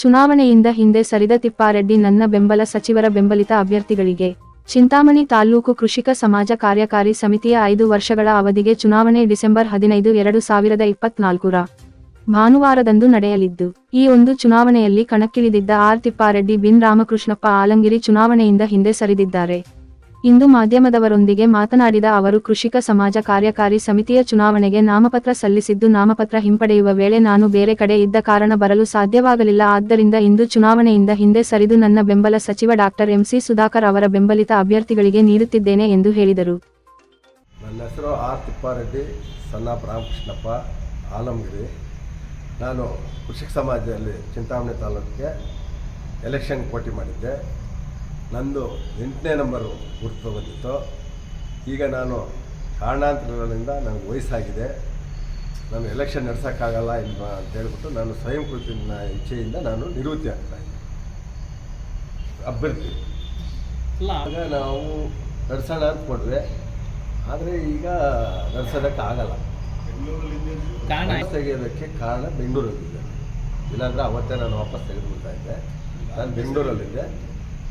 ಚುನಾವಣೆಯಿಂದ ಹಿಂದೆ ಸರಿದ ತಿಪ್ಪಾರೆಡ್ಡಿ ನನ್ನ ಬೆಂಬಲ ಸಚಿವರ ಬೆಂಬಲಿತ ಅಭ್ಯರ್ಥಿಗಳಿಗೆ. ಚಿಂತಾಮಣಿ ತಾಲೂಕು ಕೃಷಿಕ ಸಮಾಜ ಕಾರ್ಯಕಾರಿ ಸಮಿತಿಯ ಐದು ವರ್ಷಗಳ ಅವಧಿಗೆ ಚುನಾವಣೆ ಡಿಸೆಂಬರ್ ಹದಿನೈದು, ಎರಡು ಸಾವಿರದ ಇಪ್ಪತ್ನಾಲ್ಕರ ಭಾನುವಾರದಂದು ನಡೆಯಲಿದ್ದು, ಈ ಒಂದು ಚುನಾವಣೆಯಲ್ಲಿ ಕಣಕ್ಕಿಳಿದಿದ್ದ ಆರ್ ತಿಪ್ಪಾರೆಡ್ಡಿ, ಬಿನ್ ರಾಮಕೃಷ್ಣಪ್ಪ ಆಲಂಗಿರಿ ಚುನಾವಣೆಯಿಂದ ಹಿಂದೆ ಸರಿದಿದ್ದಾರೆ. ಇಂದು ಮಾಧ್ಯಮದವರೊಂದಿಗೆ ಮಾತನಾಡಿದ ಅವರು, ಕೃಷಿಕ ಸಮಾಜ ಕಾರ್ಯಕಾರಿ ಸಮಿತಿಯ ಚುನಾವಣೆಗೆ ನಾಮಪತ್ರ ಸಲ್ಲಿಸಿದ್ದು ನಾಮಪತ್ರ ಹಿಂಪಡೆಯುವ ವೇಳೆ ನಾನು ಬೇರೆ ಕಡೆ ಇದ್ದ ಕಾರಣ ಬರಲು ಸಾಧ್ಯವಾಗಲಿಲ್ಲ. ಆದ್ದರಿಂದ ಇಂದು ಚುನಾವಣೆಯಿಂದ ಹಿಂದೆ ಸರಿದು ನನ್ನ ಬೆಂಬಲ ಸಚಿವ ಡಾಕ್ಟರ್ ಎಂಸಿ ಸುಧಾಕರ್ ಅವರ ಬೆಂಬಲಿತ ಅಭ್ಯರ್ಥಿಗಳಿಗೆ ನೀಡುತ್ತಿದ್ದೇನೆ ಎಂದು ಹೇಳಿದರು. ನನ್ನ ಹೆಸರು ಆರ್. ತಿಪ್ಪಾರೆಡ್ಡಿ ರಾಮಕೃಷ್ಣಪ್ಪ ನಾನು ಕೃಷಿಕ ಸಮಾಜದಲ್ಲಿ ಚಿಂತಾಮಣಿ ತಾಲೂಕಿಗೆ ಎಲೆಕ್ಷನ್ ಪೋಟಿ ಮಾಡಿದ್ದೆ. ನಂದು ಎಂಟನೇ ನಂಬರು ಗುರುತು ಬಂದಿತ್ತು ಈಗ ನಾನು ಕಾರಣಾಂತರಗಳಿಂದ ನನಗೆ ವಯಸ್ಸಾಗಿದೆ. ನಾನು ಎಲೆಕ್ಷನ್ ನಡೆಸೋಕ್ಕಾಗಲ್ಲ ಇಲ್ವಾ ಅಂತ ಹೇಳ್ಬಿಟ್ಟು ನಾನು ಸ್ವಯಂ ಕೃತಿನ ಇಚ್ಛೆಯಿಂದ ನಾನು ನಿವೃತ್ತಿ ಆಗ್ತಾ ಇದ್ದೆ. ಅಭ್ಯರ್ಥಿ. ಇಲ್ಲ ಆಗ ನಾವು ನಡ್ಸೋಣ ಅಂದ್ಕೊಂಡ್ರೆ ಆದರೆ ಈಗ ನಡೆಸೋದಕ್ಕಾಗಲ್ಲ ಕಾರಣ? ತೆಗೆಯೋದಕ್ಕೆ ಕಾರಣ ಬೆಂಗಳೂರಲ್ಲಿದ್ದೆ ಇಲ್ಲಾಂದರೆ ಅವತ್ತೇ ನಾನು ವಾಪಸ್ ತೆಗೆದುಕೊಳ್ತಾ ಇದ್ದೆ. ನಾನು ಬೆಂಗಳೂರಲ್ಲಿದ್ದೆ.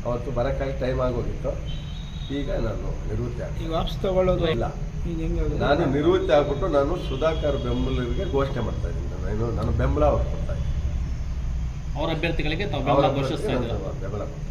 ಅವತ್ತು ಬರೋಕ್ಕಾಗಿ ಟೈಮ್ ಆಗೋಗಿತ್ತು. ಈಗ ನಾನು ನಿವೃತ್ತಿ ಈಗ ವಾಪಸ್ ತಗೊಳ್ಳೋದು ಇಲ್ಲ. ಈಗ ಹೆಂಗೆ ನಾನು ನಿವೃತ್ತಿ ಆಗ್ಬಿಟ್ಟು ನಾನು ಸುಧಾಕರ್ ಬೆಂಬಲಿಗರಿಗೆ ಘೋಷಣೆ ಮಾಡ್ತಾ ಇದ್ದೀನಿ. ನಾನು ನಾನು ಬೆಂಬಲ ಅವ್ರು ಕೊಡ್ತಾ ಇದ್ದೀನಿ. ಅವ್ರ ಅಭ್ಯರ್ಥಿಗಳಿಗೆ ತಾವು ಅವ್ರ ಬೆಂಬಲ ಘೋಷಿಸ್ತಾ ಇದ್ದಾರೆ? ಬೆಂಬಲ ಕೊಡ್ತಾ